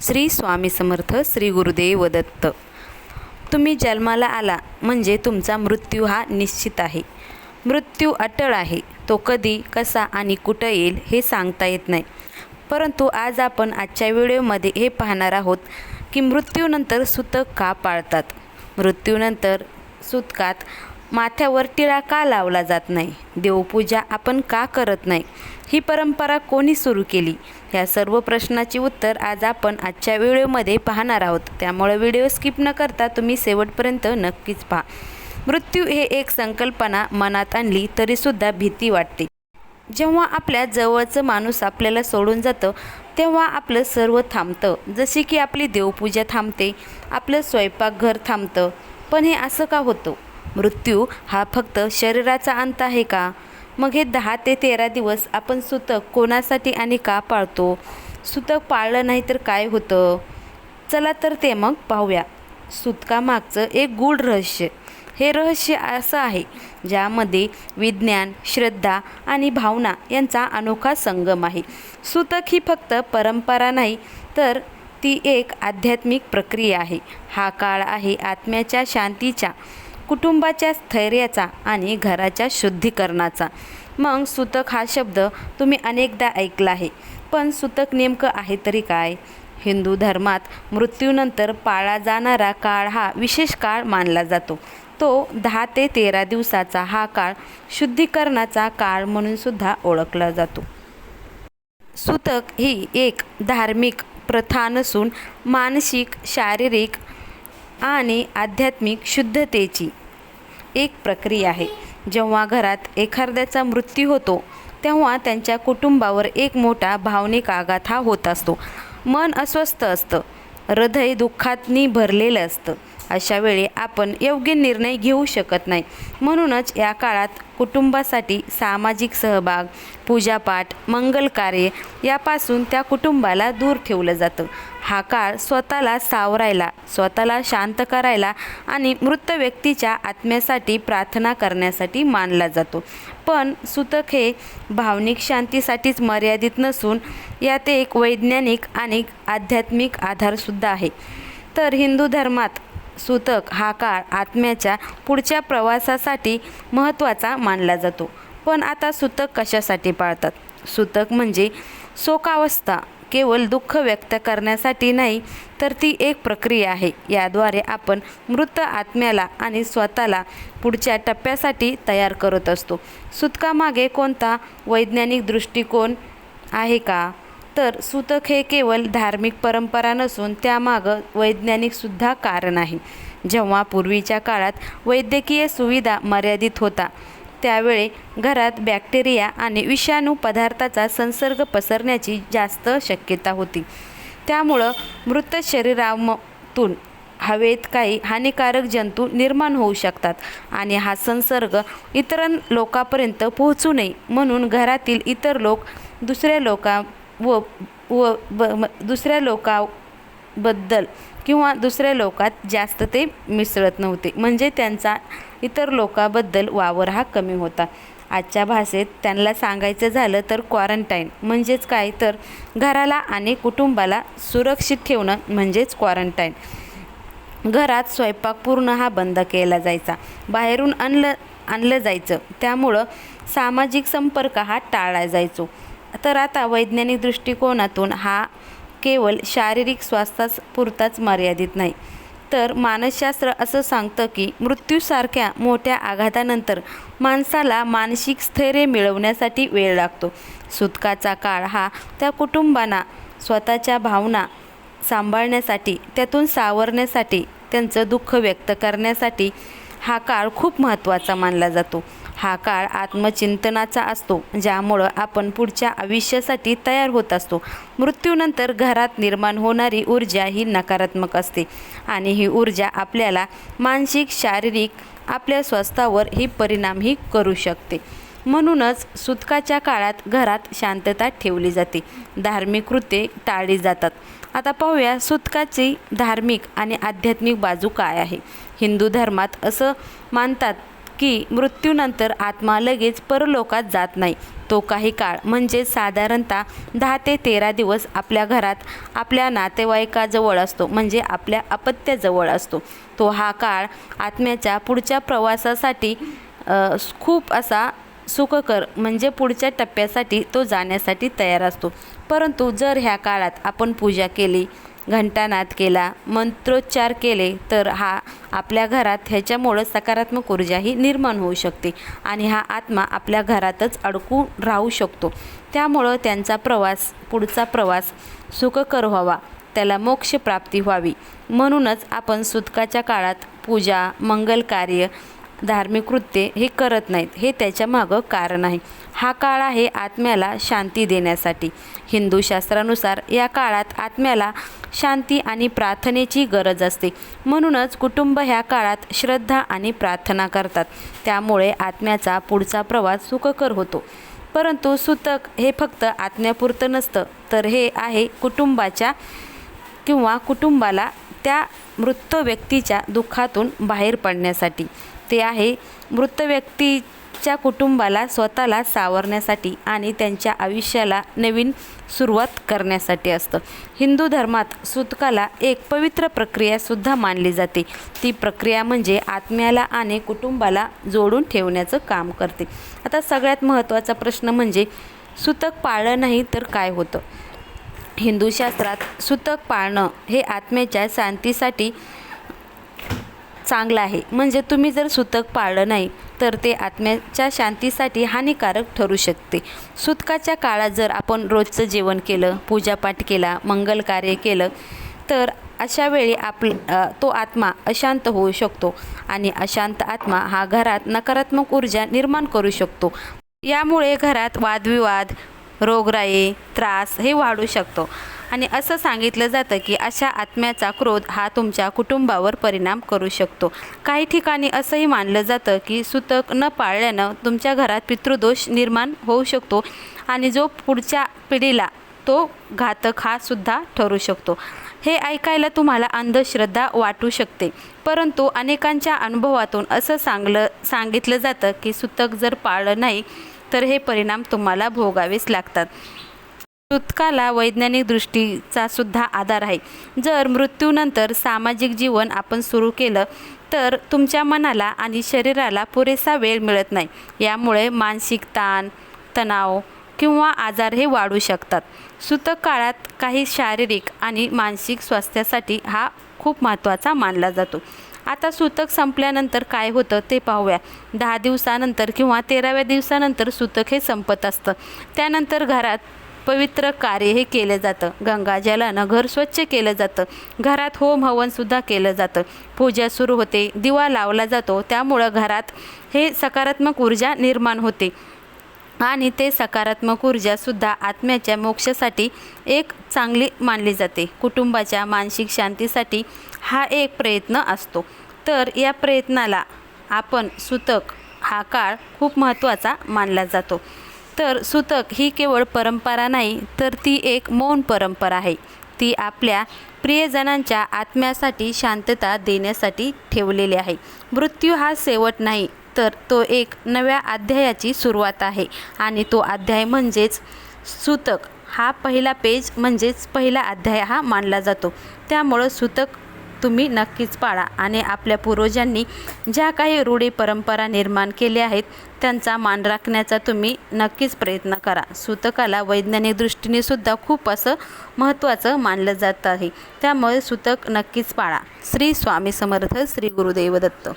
श्री स्वामी समर्थ श्री गुरुदेव दत्त. तुम्ही जन्माला आला म्हणजे तुमचा मृत्यू हा निश्चित आहे. मृत्यू अटळ आहे. तो कधी कसा आणि कुठं येईल हे सांगता येत नाही. परंतु आज आपण आजच्या व्हिडिओमध्ये हे पाहणार आहोत की मृत्यूनंतर सुतक का पाळतात? मृत्यूनंतर सुतकात माथ्यावर टिळा का लावला जात नाही? देवपूजा आपण का करत नाही? ही परंपरा कोणी सुरू केली? या सर्व प्रश्नाची उत्तर आज आपण आजच्या व्हिडिओमध्ये पाहणार आहोत. त्यामुळे व्हिडिओ स्किप न करता तुम्ही शेवटपर्यंत नक्कीच पहा. मृत्यू हे एक संकल्पना मनात आणली तरीसुद्धा भीती वाटते. जेव्हा आपल्या जवळचं माणूस आपल्याला सोडून जातं तेव्हा आपलं सर्व थांबतं. जसे की आपली देवपूजा थांबते आपलं स्वयंपाकघर थांबतं. पण हे असं का होतं? मृत्यू हा फक्त शरीराचा अंत आहे का? मग हे दहा ते तेरा दिवस आपण सुतक कोणासाठी आणि का पाळतो? सुतक पाळलं नाही तर काय होतं? चला तर ते मग पाहूया. सुतकामागचं एक गूढ रहस्य. हे रहस्य असं आहे ज्यामध्ये विज्ञान श्रद्धा आणि भावना यांचा अनोखा संगम आहे. सुतक ही फक्त परंपरा नाही तर ती एक आध्यात्मिक प्रक्रिया आहे. हा काळ आहे आत्म्याच्या शांतीच्या. कुटुंबाच्या स्थैर्याचा आणि घराच्या शुद्धीकरणाचा. मग सुतक हा शब्द तुम्ही अनेकदा ऐकला आहे. पण सुतक नेमकं आहे तरी काय? हिंदू धर्मात मृत्यूनंतर पाळला जाणारा काळ हा विशेष काळ मानला जातो. तो दहा ते तेरा दिवसाचा हा काळ शुद्धीकरणाचा काळ म्हणून सुद्धा ओळखला जातो. सुतक ही एक धार्मिक प्रथा नसून मानसिक शारीरिक आणि आध्यात्मिक शुद्धतेची एक प्रक्रिया आहे. जेव्हा घरात एखाद्याचा मृत्यू होतो तेव्हा त्यांच्या कुटुंबावर एक मोठा भावनिक आघात हा होत असतो. मन अस्वस्थ असतं. हृदय दुःखातनी भरलेलं असतं. अशा वेळी आपण योग्य निर्णय घेऊ शकत नाही. म्हणूनच या काळात कुटुंबासाठी सामाजिक सहभाग पूजापाठ मंगल कार्य यापासून त्या कुटुंबाला दूर ठेवलं जातं. हा काळ स्वतःला सावरायला स्वतःला शांत करायला आणि मृत व्यक्तीच्या आत्म्यासाठी प्रार्थना करण्यासाठी मानला जातो. पण सुतक हे भावनिक शांतीसाठीच मर्यादित नसून यात एक वैज्ञानिक आणि आध्यात्मिक आधारसुद्धा आहे. तर हिंदू धर्मात सूतक हा काळ आत्म्याच्या पुढच्या प्रवासासाठी महत्त्वाचा मानला जातो. पण आता सूतक कशासाठी पाळतात? सूतक म्हणजे शोकावस्था केवळ दुःख व्यक्त करण्यासाठी नाही तर ती एक प्रक्रिया आहे. याद्वारे आपण मृत आत्म्याला आणि स्वतःला पुढच्या टप्प्यासाठी तयार करत असतो. सुतकामागे कोणता वैज्ञानिक दृष्टिकोन आहे का? तर सुतक हे केवळ धार्मिक परंपरा नसून त्यामागं वैज्ञानिकसुद्धा कारण आहे. जेव्हा पूर्वीच्या काळात वैद्यकीय सुविधा मर्यादित होता त्यावेळी घरात बॅक्टेरिया आणि विषाणू पदार्थाचा संसर्ग पसरण्याची जास्त शक्यता होती. त्यामुळं मृत शरीरातून हवेत काही हानिकारक जंतू निर्माण होऊ शकतात आणि हा संसर्ग इतर लोकांपर्यंत पोहोचू नये म्हणून घरातील इतर लोक दुसऱ्या लोका व व ब म- दुसऱ्या लोकाबद्दल किंवा दुसऱ्या लोकात जास्त ते मिसळत नव्हते. म्हणजे त्यांचा इतर लोकाबद्दल वावर हा कमी होता. आजच्या भाषेत त्यांना सांगायचं झालं तर क्वारंटाईन म्हणजेच काय? तर घराला आणि कुटुंबाला सुरक्षित ठेवणं म्हणजेच क्वारंटाईन घरात स्वयंपाक पूर्ण हा बंद केला जायचा. बाहेरून आणलं आणलं जायचं. त्यामुळं सामाजिक संपर्क हा टाळला जायचो. तर आता वैज्ञानिक दृष्टिकोनातून हा केवळ शारीरिक स्वास्थ्यास पुरताच मर्यादित नाही. तर मानसशास्त्र असं सांगतं की मृत्यूसारख्या मोठ्या आघातानंतर माणसाला मानसिक स्थैर्य मिळवण्यासाठी वेळ लागतो. सुतकाचा काळ हा त्या कुटुंबांना स्वतःच्या भावना सांभाळण्यासाठी त्यातून सावरण्यासाठी त्यांचं दुःख व्यक्त करण्यासाठी हा काळ खूप महत्त्वाचा मानला जातो. हा काळ आत्मचिंतनाचा असतो ज्यामुळं आपण पुढच्या आयुष्यासाठी तयार होत असतो. मृत्यूनंतर घरात निर्माण होणारी ऊर्जा ही नकारात्मक असते आणि ही ऊर्जा आपल्याला मानसिक शारीरिक आपल्या स्वास्थ्यावर ही परिणामही करू शकते. म्हणूनच सुतकाच्या काळात घरात शांतता ठेवली जाते. धार्मिक कृत्ये टाळली जातात. आता पाहूया सुतकाची धार्मिक आणि आध्यात्मिक बाजू काय आहे. हिंदू धर्मात असं मानतात की मृत्यूनंतर आत्मा लगेच परलोकात जात नाही. तो काही काळ म्हणजे साधारणतः दहा ते तेरा दिवस आपल्या घरात आपल्या नातेवाईकाजवळ असतो म्हणजे आपल्या अपत्याजवळ असतो. तो हा काळ आत्म्याच्या पुढच्या प्रवासासाठी खूप असा सुखकर म्हणजे पुढच्या टप्प्यासाठी तो जाण्यासाठी तयार असतो. परंतु जर ह्या काळात आपण पूजा केली घंटानाद केला मंत्रोच्चार केले तर हा आपल्या घरात ह्याच्यामुळं सकारात्मक ऊर्जाही निर्माण होऊ शकते आणि हा आत्मा आपल्या घरातच अडकून राहू शकतो. त्यामुळं त्यांचा प्रवास पुढचा प्रवास सुखकर व्हावा त्याला मोक्ष प्राप्ती व्हावी. म्हणूनच आपण सुतकाच्या काळात पूजा मंगल कार्य धार्मिक कृत्ये हे करत नाहीत. हे त्याच्या मागं कारण आहे. हा काळ आहे आत्म्याला शांती देण्यासाठी. हिंदू शास्त्रानुसार या काळात आत्म्याला शांती आणि प्रार्थनेची गरज असते. म्हणूनच कुटुंब ह्या काळात श्रद्धा आणि प्रार्थना करतात. त्यामुळे आत्म्याचा पुढचा प्रवास सुखकर होतो. परंतु सुतक हे फक्त आत्म्यापुरतं नसतं तर हे आहे कुटुंबाच्या किंवा कुटुंबाला त्या मृत व्यक्तीच्या दुःखातून बाहेर पडण्यासाठी. ते आहे. मृत व्यक्तीच्या कुटुंबाला स्वतःला सावरण्यासाठी आणि त्यांच्या आयुष्याला नवीन सुरुवात करण्यासाठी असतं. हिंदू धर्मात सुतकाला एक पवित्र प्रक्रियासुद्धा मानली जाते. ती प्रक्रिया म्हणजे आत्म्याला आणि कुटुंबाला जोडून ठेवण्याचं काम करते. आता सगळ्यात महत्त्वाचा प्रश्न म्हणजे सुतक पाळलं नाही तर काय होतं? हिंदू शास्त्रात सुतक पाळणं हे आत्म्याच्या शांतीसाठी चांगलं आहे. म्हणजे तुम्ही जर सुतक पाळलं नाही तर ते आत्म्याच्या शांतीसाठी हानिकारक ठरू शकते. सुतकाच्या काळात जर आपण रोजचं जेवण केलं पूजापाठ केला मंगल कार्य केलं तर अशा वेळी आपल तो आत्मा अशांत होऊ शकतो आणि अशांत आत्मा हा घरात नकारात्मक ऊर्जा निर्माण करू शकतो. यामुळे घरात वादविवाद रोगराई त्रास हे वाढू शकतो. आणि असं सांगितलं जातं की अशा आत्म्याचा क्रोध हा तुमच्या कुटुंबावर परिणाम करू शकतो. काही ठिकाणी असंही मानलं जातं की सुतक न पाळल्यानं तुमच्या घरात पितृदोष निर्माण होऊ शकतो आणि जो पुढच्या पिढीला तो घातक हा सुद्धा ठरू शकतो. हे ऐकायला तुम्हाला अंधश्रद्धा वाटू शकते. परंतु अनेकांच्या अनुभवातून असं सांगलं सांगितलं जातं की सुतक जर पाळलं नाही तर हे परिणाम तुम्हाला भोगावेच लागतात. मृतकाला वैज्ञानिक दृष्टीचा सुद्धा आधार आहे. जर मृत्यूनंतर सामाजिक जीवन आपण सुरू केलं तर तुमच्या मनाला आणि शरीराला पुरेसा वेळ मिळत नाही. यामुळे मानसिक ताण तणाव किंवा आजार हे वाढू शकतात. सुतक काळात काही शारीरिक आणि मानसिक स्वास्थ्यासाठी हा खूप महत्त्वाचा मानला जातो. आता सुतक संपल्यानंतर काय होतं ते पाहूया. दहा दिवसानंतर किंवा तेराव्या दिवसानंतर सुतक हे संपत असतं. त्यानंतर घरात पवित्र कार्य हे केलं जातं. गंगाजलानं घर स्वच्छ केलं जातं. घरात होम हवनसुद्धा केलं जातं. पूजा सुरू होते दिवा लावला जातो त्यामुळं घरात हे सकारात्मक ऊर्जा निर्माण होते. आणि ते सकारात्मक ऊर्जासुद्धा आत्म्याच्या मोक्षासाठी एक चांगली मानली जाते. कुटुंबाच्या मानसिक शांतीसाठी हा एक प्रयत्न असतो. तर या प्रयत्नाला आपण सुतक हा काळ खूप महत्त्वाचा मानला जातो. तर सुतक ही केवळ परंपरा नाही तर ती एक मौन परंपरा आहे. ती आपल्या प्रियजनांच्या आत्म्यासाठी शांतता देण्यासाठी ठेवलेली आहे. मृत्यू हा शेवट नाही तर तो एक नव्या अध्यायाची सुरुवात आहे. आणि तो अध्याय म्हणजेच सुतक. हा पहिला पेज म्हणजेच पहिला अध्याय हा मानला जातो. त्यामुळं सुतक तुम्ही नक्कीच पाळा. आणि आपल्या पूर्वजांनी ज्या काही रूढी परंपरा निर्माण केल्या आहेत त्यांचा मान राखण्याचा तुम्ही नक्कीच प्रयत्न करा. सुतकाला वैज्ञानिक दृष्टीने सुद्धा खूप असं महत्त्वाचं मानलं जात आहे. त्यामुळे सुतक नक्कीच पाळा. श्री स्वामी समर्थ श्री गुरुदेव दत्त